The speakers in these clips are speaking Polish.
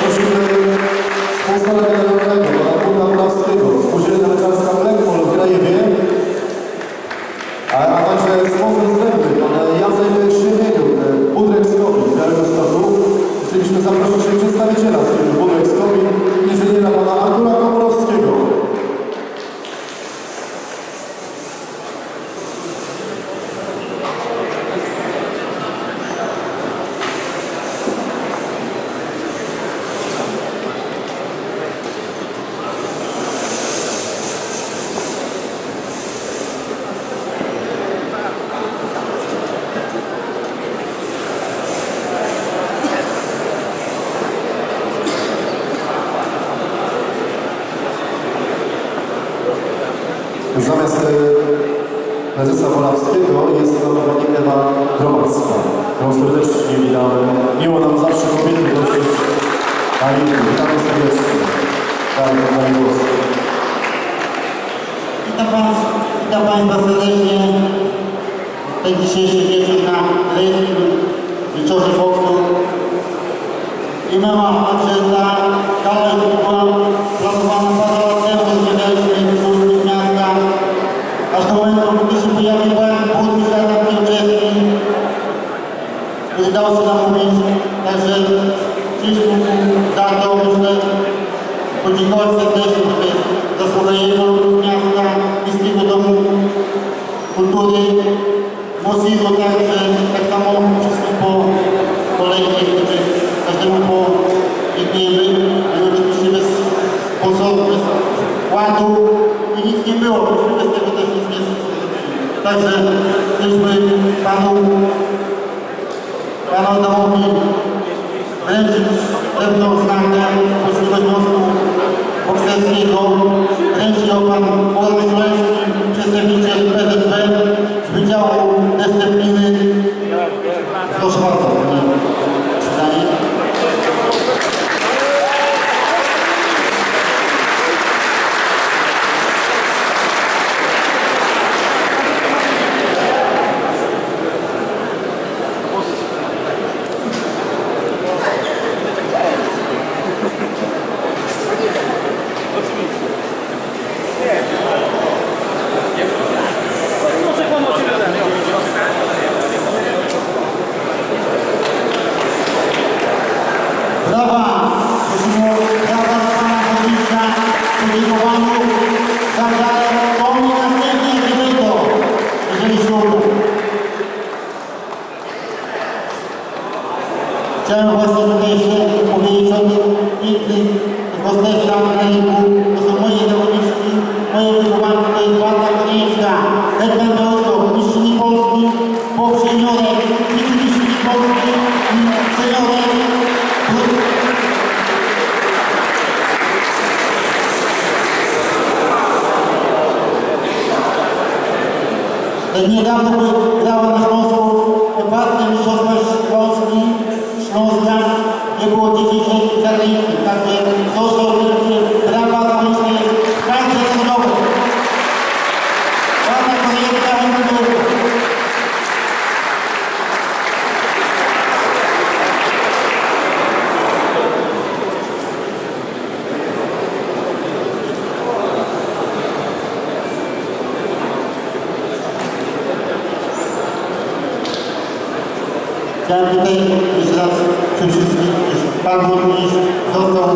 Teşekkür ederim. Sponsorlarına Mocno także tak samo wszystkim po kolejnych, każdemu po było, z tego też nic nie zrobiliśmy. Także byśmy panu, panu Adamowi wręczyć pewną znakę Polskiego Związku Bokserskiego. Wręczył pan Radnych Wanda Konieczna, Edmund Ostow, Mistrzyni Polski, poprzyjenionej Wicemistrzyni Polski, seniorek, Niedawno że tutaj już raz przede wszystkim już Pan Burmistrz został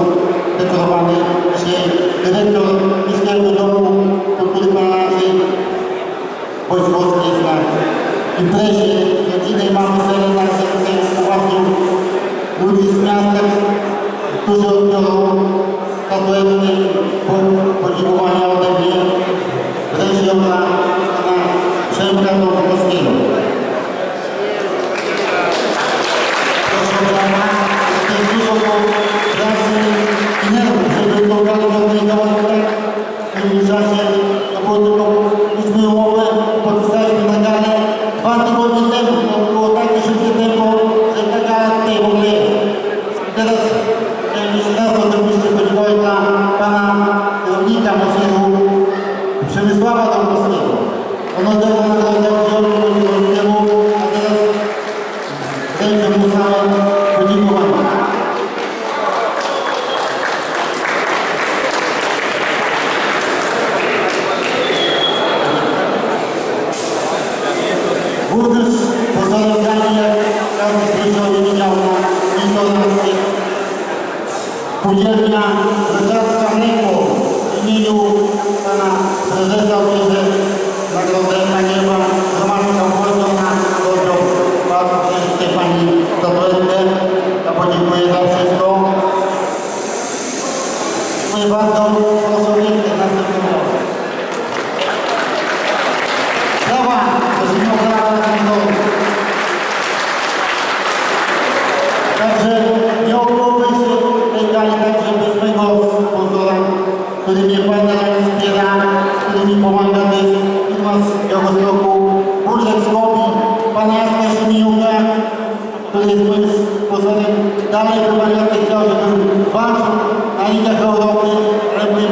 Dalej chyba nie powiedział, że był ważny na lidach Europy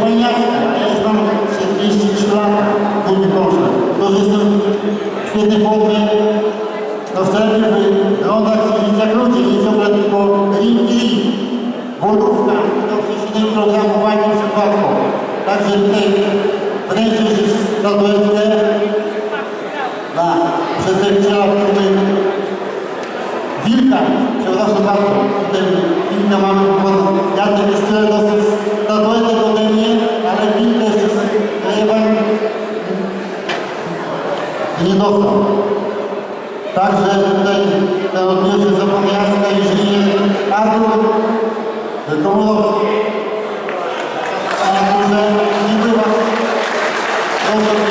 Poniacka. Ja już mam 43 lata w Unii Polskiej. To jestem w świetnej formie na scenie w rondach i liczach ludzi. Jeżdżą prawie po Rinki, Wolówka, to wszystkie programowanie przypadkowo. Także tutaj wręcz już jest Także tutaj te odniosę do pomiasta inżynier Artur Komulowski. Panie Burze, dziękuję bardzo.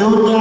Don't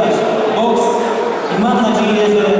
rozwijać boks. I mam nadzieję, że